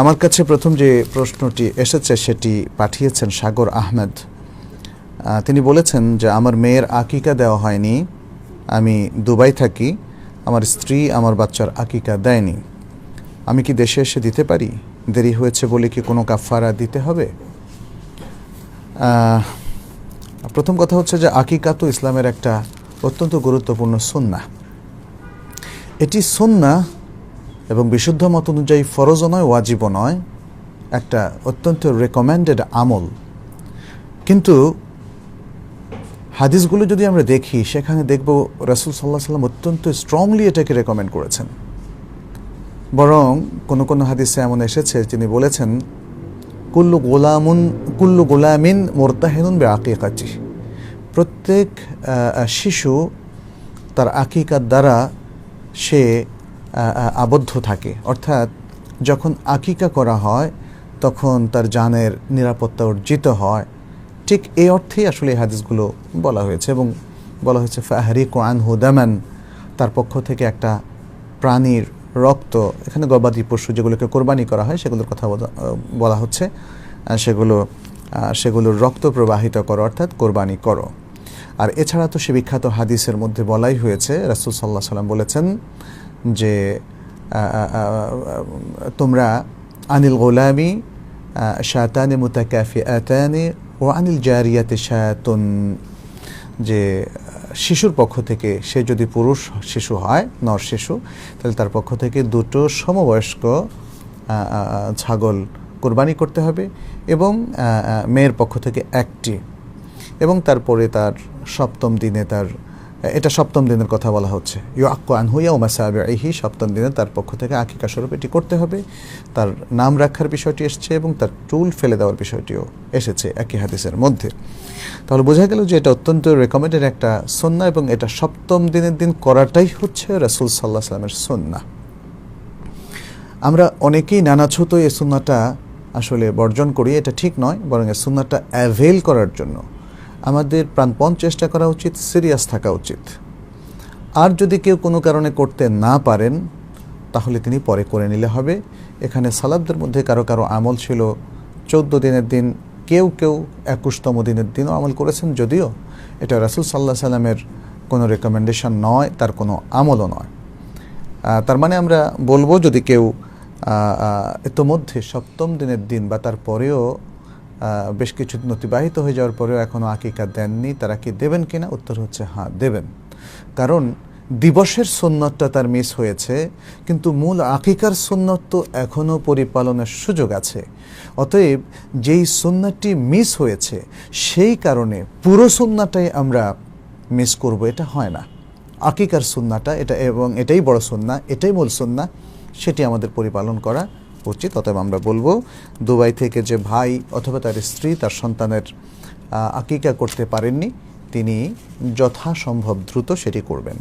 আমার কাছে প্রথম যে প্রশ্নটি এসেছে সেটি পাঠিয়েছেন সাগর আহমেদ। তিনি বলেছেন যে, আমার মেয়ের আকিকা দেওয়া হয়নি, আমি দুবাই থাকি, আমার স্ত্রী আমার বাচ্চার আকিকা দেয়নি। আমি কি দেশে এসে দিতে পারি? দেরি হয়েছে বলে কি কোনো কাফারা দিতে হবে? প্রথম কথা হচ্ছে যে, আকিকা তো ইসলামের একটা অত্যন্ত গুরুত্বপূর্ণ সুন্না এটি সুন্না এবং বিশুদ্ধ মত অনুযায়ী ফরজও নয়, ওয়াজিবও নয়, একটা অত্যন্ত রেকমেন্ডেড আমল। কিন্তু হাদিসগুলো যদি আমরা দেখি, সেখানে দেখব রাসুল সাল্লাহ সাল্লাম অত্যন্ত স্ট্রংলি এটাকে রেকমেন্ড করেছেন। বরং কোনো কোনো হাদিসে এমন এসেছে, তিনি বলেছেন, কুল্লু গোলামুন, কুল্লু গোলামিন মোরতাহেনুন বে আকিকাচি প্রত্যেক শিশু তার আকিকার দ্বারা সে আবদ্ধ থাকে। অর্থাৎ যখন আকিকা করা হয়, তখন তার জানের নিরাপত্তা অর্জিত হয়। ঠিক এই অর্থেই আসলে এই হাদিসগুলো বলা হয়েছে এবং বলা হয়েছে ফাহারি কোয়ান হুদামান তার পক্ষ থেকে একটা প্রাণীর রক্ত। এখানে গবাদি পশু যেগুলোকে কোরবানি করা হয়, সেগুলোর কথা বলা- হচ্ছে। সেগুলো সেগুলোর রক্ত প্রবাহিত করো, অর্থাৎ কোরবানি করো। আর এছাড়া তো সে বিখ্যাত হাদিসের মধ্যে বলাই হয়েছে, রাসুল সাল্লাহ সাল্লাম বলেছেন যে তোমরা আনিল গোলামি শাতানি মুতাকাফি আতানি ও আনিল জারিয়াতে শাতুন, যে শিশুর পক্ষ থেকে সে যদি পুরুষ শিশু হয়, নর শিশু, তাহলে তার পক্ষ থেকে দুটো সমবয়স্ক ছাগল কোরবানি করতে হবে এবং মেয়ের পক্ষ থেকে একটি এবং তারপরে তার সপ্তম দিনে তার এটা সপ্তম দিনের কথা বলা হচ্ছে। ইউ আক্কু আনহুইয়া ও মাসাহি সপ্তম দিনে তার পক্ষ থেকে আকিকা স্বরূপ এটি করতে হবে। তার নাম রাখার বিষয়টি এসেছে এবং তার চুল ফেলে দেওয়ার বিষয়টিও এসেছে একই হাদিসের মধ্যে। তাহলে বোঝা গেল যে এটা অত্যন্ত রেকমেন্ডেড একটা সন্না এবং এটা সপ্তম দিনের দিন করাটাই হচ্ছে রাসুল সাল্লাহ সাল্লামের সন্না আমরা অনেকেই নানা ছোট এই সুন্নাটা আসলে বর্জন করি, এটা ঠিক নয়, বরং এই সুন্নাটা অ্যাভেল করার জন্য। আমাদের প্রাণপণ চেষ্টা করা উচিত সিরিয়াস থাকা উচিত। আর যদি কেউ কোনো কারণে করতে না পারেন, তাহলে তিনি পরে করে নিলে হবে। এখানে সালাবদের মধ্যে কারও কারও আমল ছিল, চৌদ্দ দিনের দিন, কেউ কেউ একুশতম দিনের দিনও আমল করেছেন, যদিও এটা রাসুল সাল্লাহ সাল্লামের কোনো রেকমেন্ডেশন নয়, তার কোনো আমলও নয়। তার মানে আমরা বলব যদি কেউ ইতোমধ্যে সপ্তম দিনের দিন বা তারপরেও বেশ কিছু দিন অতিবাহিত হয়ে যাওয়ার পরেও এখনও আকিকা দেননি। তারা কি দেবেন কিনা? উত্তর হচ্ছে হ্যাঁ দেবেন। কারণ দিবসের সুন্নতটা তার মিস হয়েছে, কিন্তু মূল আকিকার সুন্নত তো এখনও পরিপালনের সুযোগ আছে। অতএব যেই সুন্নতটি মিস হয়েছে, সেই কারণে পুরো সুন্নাটাই আমরা মিস করব, এটা হয় না। আকিকার সুন্নাটা এটা এবং এটাই বড় সুন্না, এটাই মূল সুন্না, সেটি আমাদের পরিপালন করা উচিত অতএব আমরা বলব, দুবাই থেকে যে ভাই অথবা তার স্ত্রী তার সন্তানের আকিকা করতে পারেননি, তিনি যথাসম্ভব দ্রুত সেটি করবেন।